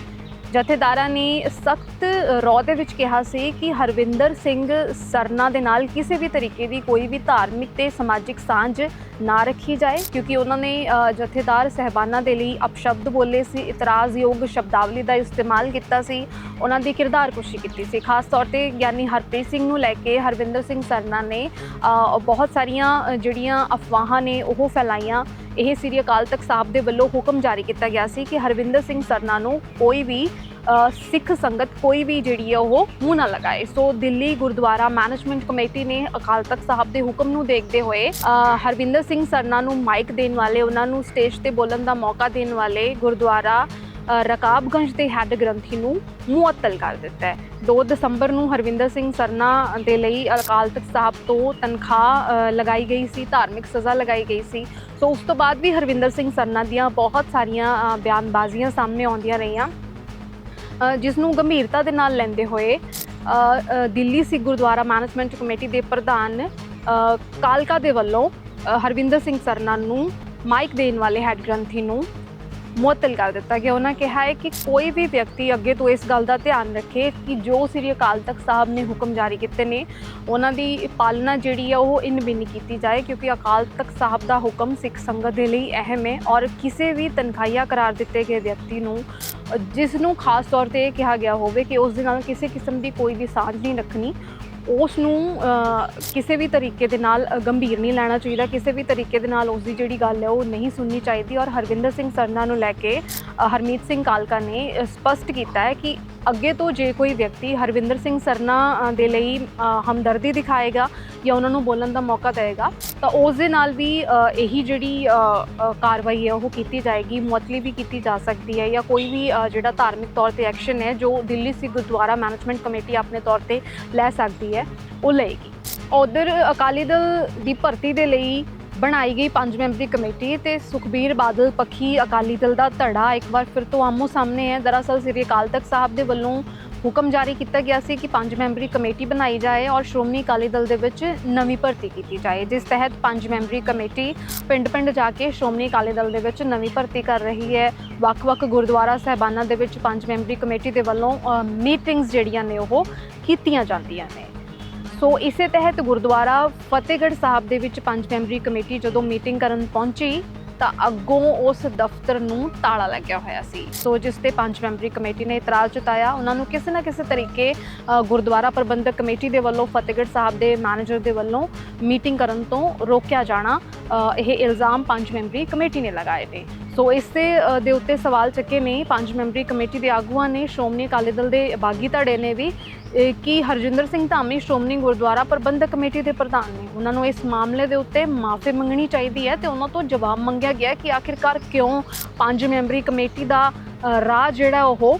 ਜਥੇਦਾਰਾਂ ਨੇ ਸਖਤ ਰੌ ਦੇ ਵਿੱਚ ਕਿਹਾ ਸੀ ਕਿ ਹਰਵਿੰਦਰ ਸਿੰਘ ਸਰਨਾ ਦੇ ਨਾਲ ਕਿਸੇ ਵੀ ਤਰੀਕੇ ਦੀ ਕੋਈ ਵੀ ਧਾਰਮਿਕ ਤੇ ਸਮਾਜਿਕ ਸਾਂਝ ਨਾ ਰੱਖੀ ਜਾਏ, ਕਿਉਂਕਿ ਉਹਨਾਂ ਨੇ ਜਥੇਦਾਰ ਸਹਿਬਾਨਾਂ ਦੇ ਲਈ ਅਪਸ਼ਬਦ ਬੋਲੇ ਸੀ, ਇਤਰਾਜ਼ਯੋਗ ਸ਼ਬਦਾਵਲੀ ਦਾ ਇਸਤੇਮਾਲ ਕੀਤਾ ਸੀ, ਉਹਨਾਂ ਦੀ ਕਿਰਦਾਰਕੁਸ਼ੀ ਕੀਤੀ ਸੀ। ਖਾਸ ਤੌਰ ਤੇ ਗਿਆਨੀ ਹਰਪ੍ਰੀਤ ਸਿੰਘ ਨੂੰ ਲੈ ਕੇ ਹਰਵਿੰਦਰ ਸਿੰਘ ਸਰਨਾ ਨੇ ਬਹੁਤ ਸਾਰੀਆਂ ਜਿਹੜੀਆਂ ਅਫਵਾਹਾਂ ਨੇ ਉਹ ਫੈਲਾਈਆਂ। ਇਹ ਸ੍ਰੀ ਅਕਾਲ ਤਖਤ ਸਾਹਿਬ ਦੇ ਵੱਲੋਂ ਹੁਕਮ ਜਾਰੀ ਕੀਤਾ ਗਿਆ ਸੀ ਕਿ ਹਰਵਿੰਦਰ ਸਿੰਘ ਸਰਨਾ ਨੂੰ ਕੋਈ ਵੀ ਸਿੱਖ ਸੰਗਤ ਕੋਈ ਵੀ ਜਿਹੜੀ ਹੈ ਉਹ ਮੂੰਹ ਨਾ ਲਗਾਏ। So Delhi Gurdwara management committee ਨੇ ਅਕਾਲ ਤਖਤ ਸਾਹਿਬ ਦੇ ਹੁਕਮ ਨੂੰ ਦੇਖਦੇ ਹੋਏ ਹਰਵਿੰਦਰ ਸਿੰਘ ਸਰਨਾ ਨੂੰ ਮਾਈਕ ਦੇਣ ਵਾਲੇ, ਉਹਨਾਂ ਨੂੰ ਸਟੇਜ ਤੇ ਬੋਲਣ ਦਾ ਮੌਕਾ ਦੇਣ ਵਾਲੇ ਗੁਰਦੁਆਰਾ ਰਕਾਬਗੰਜ ਦੇ ਹੈੱਡ ਗ੍ਰੰਥੀ ਨੂੰ ਮੁਅੱਤਲ ਕਰ ਦਿੱਤਾ ਹੈ। 2 ਦਸੰਬਰ ਨੂੰ ਹਰਵਿੰਦਰ ਸਿੰਘ ਸਰਨਾ ਦੇ ਲਈ ਅਕਾਲ ਤਖਤ ਸਾਹਿਬ ਤੋਂ ਤਨਖਾਹ ਲਗਾਈ ਗਈ ਸੀ, ਧਾਰਮਿਕ ਸਜ਼ਾ ਲਗਾਈ ਗਈ ਸੀ। ਸੋ ਉਸ ਤੋਂ ਬਾਅਦ ਵੀ ਹਰਵਿੰਦਰ ਸਿੰਘ ਸਰਨਾ ਦੀਆਂ ਬਹੁਤ ਸਾਰੀਆਂ ਬਿਆਨਬਾਜ਼ੀਆਂ ਸਾਹਮਣੇ ਆਉਂਦੀਆਂ ਰਹੀਆਂ। ਜਿਸ ਨੂੰ ਗੰਭੀਰਤਾ ਦੇ ਨਾਲ ਲੈਂਦੇ ਹੋਏ ਦਿੱਲੀ ਸਿੱਖ ਗੁਰਦੁਆਰਾ ਮੈਨੇਜਮੈਂਟ ਕਮੇਟੀ ਦੇ ਪ੍ਰਧਾਨ ਕਾਲਕਾ ਦੇ ਵੱਲੋਂ ਹਰਵਿੰਦਰ ਸਿੰਘ ਸਰਨਾ ਨੂੰ ਮਾਈਕ ਦੇਣ ਵਾਲੇ ਹੈੱਡ ਗ੍ਰੰਥੀ ਨੂੰ ਮੁਅੱਤਲ ਕਰ ਦਿੱਤਾ ਗਿਆ। ਉਹਨਾਂ ਕਿਹਾ ਹੈ ਕਿ ਕੋਈ ਵੀ ਵਿਅਕਤੀ ਅੱਗੇ ਤੋਂ ਇਸ ਗੱਲ ਦਾ ਧਿਆਨ ਰੱਖੇ ਕਿ ਜੋ ਸ੍ਰੀ ਅਕਾਲ ਤਖਤ ਸਾਹਿਬ ਨੇ ਹੁਕਮ ਜਾਰੀ ਕੀਤੇ ਨੇ, ਉਹਨਾਂ ਦੀ ਪਾਲਣਾ ਜਿਹੜੀ ਆ ਉਹ ਇਨਬਿਨੀ ਕੀਤੀ ਜਾਏ, ਕਿਉਂਕਿ ਅਕਾਲ ਤਖਤ ਸਾਹਿਬ ਦਾ ਹੁਕਮ ਸਿੱਖ ਸੰਗਤ ਦੇ ਲਈ ਅਹਿਮ ਹੈ ਔਰ ਕਿਸੇ ਵੀ ਤਨਖਾਹੀਆ ਕਰਾਰ ਦਿੱਤੇ ਗਏ ਵਿਅਕਤੀ ਨੂੰ, ਜਿਸ ਨੂੰ ਖਾਸ ਤੌਰ ਤੇ ਇਹ ਕਿਹਾ ਗਿਆ ਹੋਵੇ ਕਿ ਉਸ ਦੇ ਨਾਲ ਕਿਸੇ ਕਿਸਮ ਦੀ ਕੋਈ ਵੀ ਸਾਂਝ ਨਹੀਂ ਰੱਖਣੀ। ਉਸ ਨੂੰ ਕਿਸੇ ਵੀ ਤਰੀਕੇ ਦੇ ਨਾਲ ਗੰਭੀਰ ਨਹੀਂ ਲੈਣਾ ਚਾਹੀਦਾ। ਕਿਸੇ ਵੀ ਤਰੀਕੇ ਦੇ ਨਾਲ ਉਸ ਦੀ ਜਿਹੜੀ ਗੱਲ ਹੈ ਉਹ ਨਹੀਂ ਸੁਣਨੀ ਚਾਹੀਦੀ। ਔਰ ਹਰਵਿੰਦਰ ਸਿੰਘ ਸਰਨਾ ਨੂੰ ਲੈ ਕੇ ਹਰਮੀਤ ਸਿੰਘ ਕਾਲਕਾ ਨੇ ਅ, ਸਪਸ਼ਟ ਕੀਤਾ ਹੈ ਕਿ ਅੱਗੇ ਤੋਂ ਜੇ ਕੋਈ ਵਿਅਕਤੀ ਹਰਵਿੰਦਰ ਸਿੰਘ ਸਰਨਾ ਦੇ ਲਈ ਹਮਦਰਦੀ ਦਿਖਾਏਗਾ ਜਾਂ ਉਹਨਾਂ ਨੂੰ ਬੋਲਣ ਦਾ ਮੌਕਾ ਦੇਵੇਗਾ, ਤਾਂ ਉਸ ਦੇ ਨਾਲ ਵੀ ਇਹੀ ਜਿਹੜੀ ਕਾਰਵਾਈ ਹੈ, ਉਹ ਕੀਤੀ ਜਾਏਗੀ, ਮੁਅੱਤਲੀ ਵੀ ਕੀਤੀ ਜਾ ਸਕਦੀ ਹੈ ਜਾਂ ਕੋਈ ਵੀ ਜਿਹੜਾ ਧਾਰਮਿਕ ਤੌਰ ਤੇ ਐਕਸ਼ਨ ਹੈ, ਜੋ ਦਿੱਲੀ ਸਿੱਖ ਗੁਰਦੁਆਰਾ ਮੈਨੇਜਮੈਂਟ ਕਮੇਟੀ ਆਪਣੇ ਤੌਰ ਤੇ ਲੈ ਸਕਦੀ ਹੈ, ਉਹ ਲਏਗੀ। ਉਧਰ ਅਕਾਲੀ ਦਲ ਦੀ ਭਰਤੀ ਦੇ ਲਈ ਬਣਾਈ ਗਈ ਪੰਜ ਮੈਂਬਰੀ ਕਮੇਟੀ ਤੇ ਸੁਖਬੀਰ ਬਾਦਲ ਪੱਖੀ ਅਕਾਲੀ ਦਲ ਦਾ ਧੜਾ ਇੱਕ ਵਾਰ ਫਿਰ ਤੋਂ ਆਮੋ ਸਾਹਮਣੇ ਹੈ। ਦਰਅਸਲ ਸ੍ਰੀ ਅਕਾਲ ਤਖਤ ਸਾਹਿਬ ਦੇ ਵੱਲੋਂ ਹੁਕਮ ਜਾਰੀ ਕੀਤਾ ਗਿਆ ਸੀ ਕਿ ਪੰਜ ਮੈਂਬਰੀ ਕਮੇਟੀ ਬਣਾਈ ਜਾਏ ਔਰ ਸ਼੍ਰੋਮਣੀ ਅਕਾਲੀ ਦਲ ਦੇ ਵਿੱਚ ਨਵੀਂ ਭਰਤੀ ਕੀਤੀ ਜਾਏ, ਜਿਸ ਤਹਿਤ ਪੰਜ ਮੈਂਬਰੀ ਕਮੇਟੀ ਪਿੰਡ-ਪਿੰਡ ਜਾ ਕੇ ਸ਼੍ਰੋਮਣੀ ਅਕਾਲੀ ਦਲ ਦੇ ਵਿੱਚ ਨਵੀਂ ਭਰਤੀ ਕਰ ਰਹੀ ਹੈ। ਵੱਖ-ਵੱਖ ਗੁਰਦੁਆਰਾ ਸਹਿਬਾਨਾਂ ਦੇ ਵਿੱਚ ਪੰਜ ਮੈਂਬਰੀ ਕਮੇਟੀ ਦੇ ਵੱਲੋਂ ਮੀਟਿੰਗਸ ਜਿਹੜੀਆਂ ਨੇ ਉਹ ਕੀਤੀਆਂ ਜਾਂਦੀਆਂ ਨੇ। ਸੋ ਇਸੇ ਤਹਿਤ ਗੁਰਦੁਆਰਾ ਫਤਿਹਗੜ੍ਹ ਸਾਹਿਬ ਦੇ ਵਿੱਚ ਪੰਜ ਮੈਂਬਰੀ ਕਮੇਟੀ ਜਦੋਂ ਮੀਟਿੰਗ ਕਰਨ ਪਹੁੰਚੀ ਤਾਂ ਅੱਗੋਂ ਉਸ ਦਫ਼ਤਰ ਨੂੰ ਤਾਲਾ ਲੱਗਿਆ ਹੋਇਆ ਸੀ। ਸੋ ਜਿਸ ਤੇ ਪੰਜ ਮੈਂਬਰੀ ਕਮੇਟੀ ਨੇ ਇਤਰਾਜ਼ ਜਤਾਇਆ, ਉਹਨਾਂ ਨੂੰ ਕਿਸੇ ਨਾ ਕਿਸੇ ਤਰੀਕੇ ਗੁਰਦੁਆਰਾ ਪ੍ਰਬੰਧਕ ਕਮੇਟੀ ਦੇ ਵੱਲੋਂ, ਫਤਿਹਗੜ੍ਹ ਸਾਹਿਬ ਦੇ ਮੈਨੇਜਰ ਦੇ ਵੱਲੋਂ ਮੀਟਿੰਗ ਕਰਨ ਤੋਂ ਰੋਕਿਆ ਜਾਣਾ ਇਹ ਇਲਜ਼ਾਮ ਪੰਜ ਮੈਂਬਰੀ ਕਮੇਟੀ ਨੇ ਲਗਾਏ ਨੇ। ਸੋ ਇਸ ਤੇ ਦੇ ਉੱਤੇ ਸਵਾਲ ਚੱਕੇ ਨੇ ਪੰਜ ਮੈਂਬਰੀ ਕਮੇਟੀ ਦੇ ਆਗੂਆਂ ਨੇ, ਸ਼੍ਰੋਮਣੀ ਅਕਾਲੀ ਦਲ ਦੇ ਬਾਗੀ ਧੜੇ ਨੇ ਵੀ ਕਿ ਹਰਜਿੰਦਰ ਸਿੰਘ ਧਾਮੀ ਸ਼੍ਰੋਮਣੀ ਗੁਰਦੁਆਰਾ ਪ੍ਰਬੰਧਕ ਕਮੇਟੀ ਦੇ ਪ੍ਰਧਾਨ ਨੇ। ਉਹਨਾਂ ਨੂੰ ਇਸ ਮਾਮਲੇ ਦੇ ਉੱਤੇ ਮਾਫੀ ਮੰਗਣੀ ਚਾਹੀਦੀ ਹੈ ਤੇ ਉਹਨਾਂ ਤੋਂ ਜਵਾਬ ਮੰਗਿਆ ਗਿਆ ਕਿ ਆਖਿਰਕਾਰ ਕਿਉਂ ਪੰਜ ਮੈਂਬਰੀ ਕਮੇਟੀ ਦਾ ਰਾਹ ਜਿਹੜਾ ਉਹ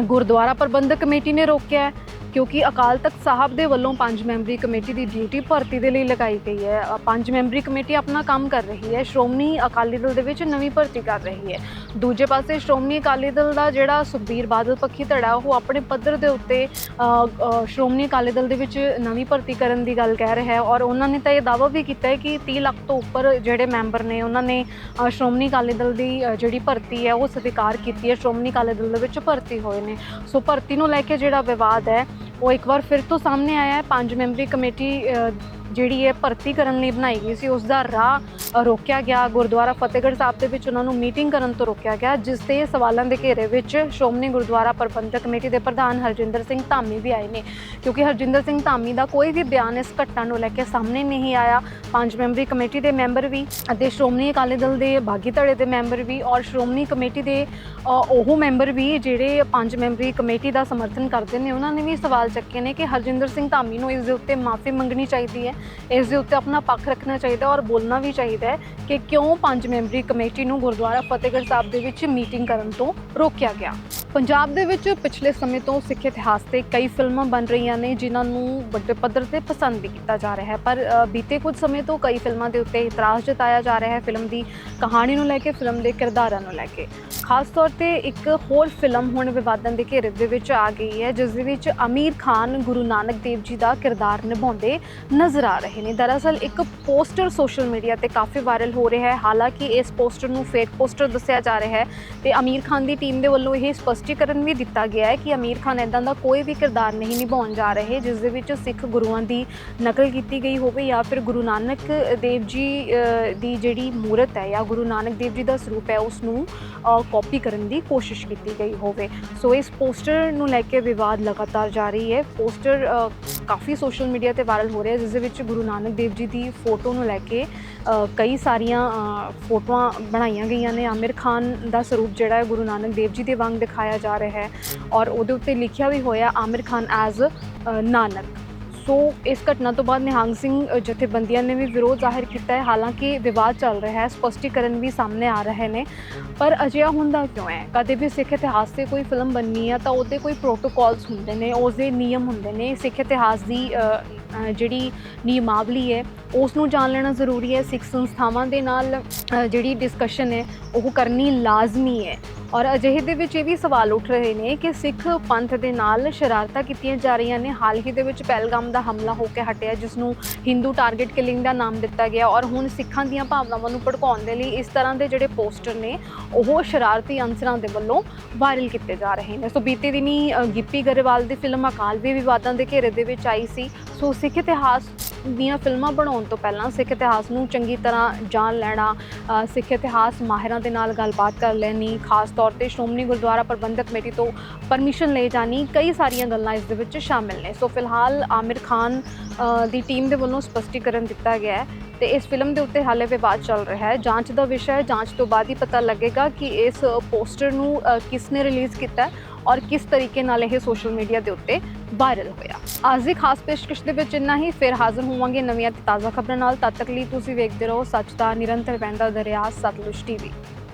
ਗੁਰਦੁਆਰਾ ਪ੍ਰਬੰਧਕ ਕਮੇਟੀ ਨੇ ਰੋਕਿਆ ਹੈ। ਕਿਉਂਕਿ ਅਕਾਲ ਤਖਤ ਸਾਹਿਬ ਦੇ ਵੱਲੋਂ ਪੰਜ ਮੈਂਬਰੀ ਕਮੇਟੀ ਦੀ ਡਿਊਟੀ ਭਰਤੀ ਦੇ ਲਈ ਲਗਾਈ ਗਈ ਹੈ। ਪੰਜ ਮੈਂਬਰੀ ਕਮੇਟੀ ਆਪਣਾ ਕੰਮ ਕਰ ਰਹੀ ਹੈ। ਸ਼੍ਰੋਮਣੀ ਅਕਾਲੀ ਦਲ ਦੇ ਵਿੱਚ ਨਵੀਂ ਭਰਤੀ ਕਰ ਰਹੀ ਹੈ। ਦੂਜੇ ਪਾਸੇ ਸ਼੍ਰੋਮਣੀ ਅਕਾਲੀ ਦਲ ਦਾ ਜਿਹੜਾ ਸੁਖਬੀਰ ਬਾਦਲ ਪੱਖੀ ਧੜਾ, ਉਹ ਆਪਣੇ ਪੱਧਰ ਦੇ ਉੱਤੇ ਸ਼੍ਰੋਮਣੀ ਅਕਾਲੀ ਦਲ ਦੇ ਵਿੱਚ ਨਵੀਂ ਭਰਤੀ ਕਰਨ ਦੀ ਗੱਲ ਕਹਿ ਰਿਹਾ ਹੈ ਔਰ ਉਹਨਾਂ ਨੇ ਤਾਂ ਇਹ ਦਾਅਵਾ ਵੀ ਕੀਤਾ ਹੈ ਕਿ 30 ਲੱਖ ਤੋਂ ਉੱਪਰ ਜਿਹੜੇ ਮੈਂਬਰ ਨੇ, ਉਹਨਾਂ ਨੇ ਸ਼੍ਰੋਮਣੀ ਅਕਾਲੀ ਦਲ ਦੀ ਜਿਹੜੀ ਭਰਤੀ ਹੈ, ਉਹ ਸਵੀਕਾਰ ਕੀਤੀ ਹੈ। ਸ਼੍ਰੋਮਣੀ ਅਕਾਲੀ ਦਲ ਦੇ ਵਿੱਚ ਭਰਤੀ ਹੋਏ ਨੇ। ਸੋ ਭਰਤੀ ਨੂੰ ਲੈ ਕੇ ਜਿਹੜਾ ਵਿਵਾਦ ਹੈ ਉਹ ਇੱਕ ਵਾਰ ਫਿਰ ਤੋਂ ਸਾਹਮਣੇ ਆਇਆ ਹੈ। ਪੰਜ ਮੈਂਬਰੀ ਕਮੇਟੀ ਜਿਹੜੀ ਹੈ ਭਰਤੀ ਕਰਨ ਲਈ ਬਣਾਈ ਗਈ ਸੀ, ਉਸ ਦਾ ਰਾਹ ਰੋਕਿਆ ਗਿਆ। ਗੁਰਦੁਆਰਾ ਫਤਿਹਗੜ੍ਹ ਸਾਹਿਬ ਦੇ ਵਿੱਚ ਉਹਨਾਂ ਨੂੰ ਮੀਟਿੰਗ ਕਰਨ ਤੋਂ ਰੋਕਿਆ ਗਿਆ, ਜਿਸ ਤੇ ਸਵਾਲਾਂ ਦੇ ਘੇਰੇ ਵਿੱਚ ਸ਼੍ਰੋਮਣੀ ਗੁਰਦੁਆਰਾ ਪ੍ਰਬੰਧਕ ਕਮੇਟੀ ਦੇ ਪ੍ਰਧਾਨ ਹਰਜਿੰਦਰ ਸਿੰਘ ਧਾਮੀ ਵੀ ਆਏ ਨੇ। ਕਿਉਂਕਿ ਹਰਜਿੰਦਰ ਸਿੰਘ ਧਾਮੀ ਦਾ ਕੋਈ ਵੀ ਬਿਆਨ ਇਸ ਘਟਨਾ ਨੂੰ ਲੈ ਕੇ ਸਾਹਮਣੇ ਨਹੀਂ ਆਇਆ। ਪੰਜ ਮੈਂਬਰੀ ਕਮੇਟੀ ਦੇ ਮੈਂਬਰ ਵੀ ਅਤੇ ਸ਼੍ਰੋਮਣੀ ਅਕਾਲੀ ਦਲ ਦੇ ਬਾਗੀ ਧੜੇ ਦੇ ਮੈਂਬਰ ਵੀ ਔਰ ਸ਼੍ਰੋਮਣੀ ਕਮੇਟੀ ਦੇ ਉਹ ਮੈਂਬਰ ਵੀ ਜਿਹੜੇ ਪੰਜ ਮੈਂਬਰੀ ਕਮੇਟੀ ਦਾ ਸਮਰਥਨ ਕਰਦੇ ਨੇ, ਉਹਨਾਂ ਨੇ ਵੀ ਸਵਾਲ ਚੱਕੇ ਨੇ ਕਿ ਹਰਜਿੰਦਰ ਸਿੰਘ ਧਾਮੀ ਨੂੰ ਇਸ ਦੇ ਉੱਤੇ ਮਾਫੀ ਮੰਗਣੀ ਚਾਹੀਦੀ ਹੈ। ਇਸ ਦੇ ਉੱਤੇ ਆਪਣਾ ਪੱਖ ਰੱਖਣਾ ਚਾਹੀਦਾ ਔਰ ਬੋਲਣਾ ਵੀ ਚਾਹੀਦਾ ਹੈ ਕਿ ਕਿਉਂ ਪੰਜ ਮੈਂਬਰੀ ਕਮੇਟੀ ਨੂੰ ਗੁਰਦੁਆਰਾ ਫਤਿਹਗੜ੍ਹ ਸਾਹਿਬ ਦੇ ਵਿੱਚ ਮੀਟਿੰਗ ਕਰਨ ਤੋਂ ਰੋਕਿਆ ਗਿਆ। ਪੰਜਾਬ ਦੇ ਵਿੱਚ ਪਿਛਲੇ ਸਮੇਂ ਤੋਂ ਸਿੱਖ ਇਤਿਹਾਸ ਤੇ ਕਈ ਫਿਲਮਾਂ ਬਣ ਰਹੀਆਂ ਨੇ, ਜਿਨ੍ਹਾਂ ਨੂੰ ਵੱਡੇ ਪੱਧਰ ਤੇ ਪਸੰਦ ਵੀ ਕੀਤਾ ਜਾ ਰਿਹਾ ਹੈ। ਪਰ ਬੀਤੇ ਕੁਝ ਸਮੇਂ ਤੋਂ ਕਈ ਫਿਲਮਾਂ ਦੇ ਉੱਤੇ ਇਤਰਾਜ਼ ਜਤਾਇਆ ਜਾ ਰਿਹਾ ਹੈ, ਫਿਲਮ ਦੀ ਕਹਾਣੀ ਨੂੰ ਲੈ ਕੇ, ਫਿਲਮ ਦੇ ਕਿਰਦਾਰਾਂ ਨੂੰ ਲੈ ਕੇ। ਖਾਸ ਤੌਰ ਤੇ ਇੱਕ ਹੋਰ ਫਿਲਮ ਹੁਣ ਵਿਵਾਦਾਂ ਦੇ ਘੇਰੇ ਦੇ ਵਿੱਚ ਆ ਗਈ ਹੈ, ਜਿਸ ਦੇ ਵਿੱਚ ਅਮੀਰ ਖਾਨ ਗੁਰੂ ਨਾਨਕ ਦੇਵ ਜੀ ਦਾ ਕਿਰਦਾਰ ਨਿਭਾਉਂਦੇ ਨਜ਼ਰ ਆ ਰਹੇ ਨੇ। ਦਰਅਸਲ ਇੱਕ ਪੋਸਟਰ ਸੋਸ਼ਲ ਮੀਡੀਆ ਤੇ ਕਾਫੀ ਵਾਇਰਲ ਹੋ ਰਿਹਾ ਹੈ। ਹਾਲਾਂਕਿ ਇਸ ਪੋਸਟਰ ਨੂੰ ਫੇਕ ਪੋਸਟਰ ਦੱਸਿਆ ਜਾ ਰਿਹਾ ਹੈ ਤੇ ਅਮੀਰ ਖਾਨ ਦੀ ਟੀਮ ਦੇ ਵੱਲੋਂ ਇਹ ਸਪਸ਼ਟੀਕਰਨ ਵੀ ਦਿੱਤਾ ਗਿਆ ਹੈ ਕਿ ਅਮੀਰ ਖਾਨ ਇਦਾਂ ਦਾ ਕੋਈ ਵੀ ਕਿਰਦਾਰ ਨਹੀਂ ਨਿਭਾਉਣ ਜਾ ਰਹੇ, ਜਿਸ ਦੇ ਵਿੱਚ ਸਿੱਖ ਗੁਰੂਆਂ ਦੀ ਨਕਲ ਕੀਤੀ ਗਈ ਹੋਵੇ ਜਾਂ ਫਿਰ ਗੁਰੂ ਨਾਨਕ ਦੇਵ ਜੀ ਦੀ ਜਿਹੜੀ ਮੂਰਤ ਹੈ ਜਾਂ ਗੁਰੂ ਨਾਨਕ ਦੇਵ ਜੀ ਦਾ ਸਰੂਪ ਹੈ ਉਸ ਨੂੰ ਕਾਪੀ ਕਰਨ ਦੀ ਕੋਸ਼ਿਸ਼ ਕੀਤੀ ਗਈ ਹੋਵੇ। ਸੋ ਇਸ ਪੋਸਟਰ ਨੂੰ ਲੈ ਕੇ ਵਿਵਾਦ ਲਗਾਤਾਰ ਜਾਰੀ ਹੈ। ਪੋਸਟਰ ਕਾਫੀ ਸੋਸ਼ਲ ਮੀਡੀਆ ਤੇ ਵਾਇਰਲ ਹੋ ਰਿਹਾ ਜਿਸ ਦੇ ਵਿੱਚ ਗੁਰੂ ਨਾਨਕ ਦੇਵ ਜੀ ਦੀ ਫੋਟੋ ਨੂੰ ਲੈ ਕੇ ਕਈ ਸਾਰੀਆਂ ਫੋਟੋਆਂ ਬਣਾਈਆਂ ਗਈਆਂ ਨੇ। ਆਮਿਰ ਖਾਨ ਦਾ ਸਰੂਪ ਜਿਹੜਾ ਹੈ, ਗੁਰੂ ਨਾਨਕ ਦੇਵ ਜੀ ਦੇ ਵਾਂਗ ਦਿਖਾਇਆ ਜਾ ਰਿਹਾ ਹੈ ਔਰ ਉਹਦੇ ਉੱਤੇ ਲਿਖਿਆ ਵੀ ਹੋਇਆ, ਆਮਿਰ ਖਾਨ ਐਜ਼ ਨਾਨਕ। ਸੋ ਇਸ ਘਟਨਾ ਤੋਂ ਬਾਅਦ ਨਿਹੰਗ ਸਿੰਘ ਜਥੇਬੰਦੀਆਂ ਨੇ ਵੀ ਵਿਰੋਧ ਜ਼ਾਹਿਰ ਕੀਤਾ ਹੈ। ਹਾਲਾਂਕਿ ਵਿਵਾਦ ਚੱਲ ਰਿਹਾ ਹੈ, ਸਪਸ਼ਟੀਕਰਨ ਵੀ ਸਾਹਮਣੇ ਆ ਰਹੇ ਨੇ। ਪਰ ਅਜਿਹਾ ਹੁੰਦਾ ਕਿਉਂ ਹੈ? ਕਦੇ ਵੀ ਸਿੱਖ ਇਤਿਹਾਸ ਤੇ ਕੋਈ ਫਿਲਮ ਬਣਨੀ ਹੈ ਤਾਂ ਉਹਦੇ ਕੋਈ ਪ੍ਰੋਟੋਕਾਲਸ ਹੁੰਦੇ ਨੇ ਉਸਦੇ ਨਿਯਮ ਹੁੰਦੇ ਨੇ। ਸਿੱਖ ਇਤਿਹਾਸ ਦੀ ਜਿਹੜੀ ਨਿਯਮਾਵਲੀ ਹੈ ਉਸ ਨੂੰ ਜਾਣ ਲੈਣਾ ਜ਼ਰੂਰੀ ਹੈ। ਸਿੱਖ ਸੰਸਥਾਵਾਂ ਦੇ ਨਾਲ ਜਿਹੜੀ ਡਿਸਕਸ਼ਨ ਹੈ, ਉਹ ਕਰਨੀ ਲਾਜ਼ਮੀ ਹੈ। ਔਰ ਅਜਿਹੇ ਦੇ ਵਿੱਚ ਇਹ ਵੀ ਸਵਾਲ ਉੱਠ ਰਹੇ ਨੇ ਕਿ ਸਿੱਖ ਪੰਥ ਦੇ ਨਾਲ ਸ਼ਰਾਰਤਾਂ ਕੀਤੀਆਂ ਜਾ ਰਹੀਆਂ ਨੇ। ਹਾਲ ਹੀ ਦੇ ਵਿੱਚ ਪਹਿਲਗਾਮ ਦਾ ਹਮਲਾ ਹੋ ਕੇ ਹਟਿਆ ਜਿਸ ਨੂੰ ਹਿੰਦੂ ਟਾਰਗੇਟ ਕਿਲਿੰਗ ਦਾ ਨਾਮ ਦਿੱਤਾ ਗਿਆ। ਔਰ ਹੁਣ ਸਿੱਖਾਂ ਦੀਆਂ ਭਾਵਨਾਵਾਂ ਨੂੰ ਭੜਕਾਉਣ ਦੇ ਲਈ ਇਸ ਤਰ੍ਹਾਂ ਦੇ ਜਿਹੜੇ ਪੋਸਟਰ ਨੇ, ਉਹ ਸ਼ਰਾਰਤੀ ਅੰਸਰਾਂ ਦੇ ਵੱਲੋਂ ਵਾਇਰਲ ਕੀਤੇ ਜਾ ਰਹੇ ਨੇ। ਸੋ ਬੀਤੇ ਦਿਨੀ ਗਿੱਪੀ ਗਰੇਵਾਲ ਦੀ ਫਿਲਮ ਅਕਾਲ ਵੀ ਵਿਵਾਦਾਂ ਦੇ ਘੇਰੇ ਦੇ ਵਿੱਚ ਆਈ ਸੀ। ਸੋ ਸਿੱਖ ਇਤਿਹਾਸ ਦੀਆਂ ਫਿਲਮਾਂ ਬਣਾਉਣ ਤੋਂ ਪਹਿਲਾਂ ਸਿੱਖ ਇਤਿਹਾਸ ਨੂੰ ਚੰਗੀ ਤਰ੍ਹਾਂ ਜਾਣ ਲੈਣਾ ਸਿੱਖ ਇਤਿਹਾਸ ਮਾਹਿਰਾਂ ਦੇ ਨਾਲ ਗੱਲਬਾਤ ਕਰ ਲੈਣੀ ਖਾਸ ਤੌਰ ਤੇ ਸ਼੍ਰੋਮਣੀ ਗੁਰਦੁਆਰਾ ਪ੍ਰਬੰਧਕ ਕਮੇਟੀ ਤੋਂ ਪਰਮਿਸ਼ਨ ਲੈ ਜਾਣੀ ਕਈ ਸਾਰੀਆਂ ਗੱਲਾਂ ਇਸ ਦੇ ਵਿੱਚ ਸ਼ਾਮਿਲ ਨੇ। ਸੋ ਫਿਲਹਾਲ ਆਮਿਰ ਖਾਨ ਦੀ ਟੀਮ ਦੇ ਵੱਲੋਂ ਸਪਸ਼ਟੀਕਰਨ ਦਿੱਤਾ ਗਿਆ ਹੈ ਤੇ ਇਸ ਫਿਲਮ ਦੇ ਉੱਤੇ ਹਾਲੇ ਵਿਵਾਦ ਚੱਲ ਰਿਹਾ ਹੈ। ਜਾਂਚ ਦਾ ਵਿਸ਼ਾ ਹੈ ਜਾਂਚ ਤੋਂ ਬਾਅਦ ਹੀ ਪਤਾ ਲੱਗੇਗਾ ਕਿ ਇਸ ਪੋਸਟਰ ਨੂੰ ਅ, ਕਿਸ ਨੇ ਰਿਲੀਜ਼ ਕੀਤਾ ਹੈ। ਔਰ ਕਿਸ ਤਰੀਕੇ ਨਾਲ ਇਹ ਸੋਸ਼ਲ ਮੀਡੀਆ ਦੇ ਉੱਤੇ ਵਾਇਰਲ ਹੋਇਆ। ਅੱਜ ਦੀ ਖਾਸ ਪੇਸ਼ਕਸ਼ ਦੇ ਵਿੱਚ ਇੰਨਾ ਹੀ, ਫਿਰ ਹਾਜ਼ਰ ਹੋਵਾਂਗੇ ਨਵੀਆਂ ਤੇ ਤਾਜ਼ਾ ਖਬਰਾਂ ਨਾਲ। ਤਦ ਤੱਕ ਲਈ ਤੁਸੀਂ ਵੇਖਦੇ ਰਹੋ ਸੱਚ ਦਾ ਨਿਰੰਤਰ ਵਹਿੰਦਾ ਦਰਿਆ, ਸਤਲੁਜ ਟੀਵੀ।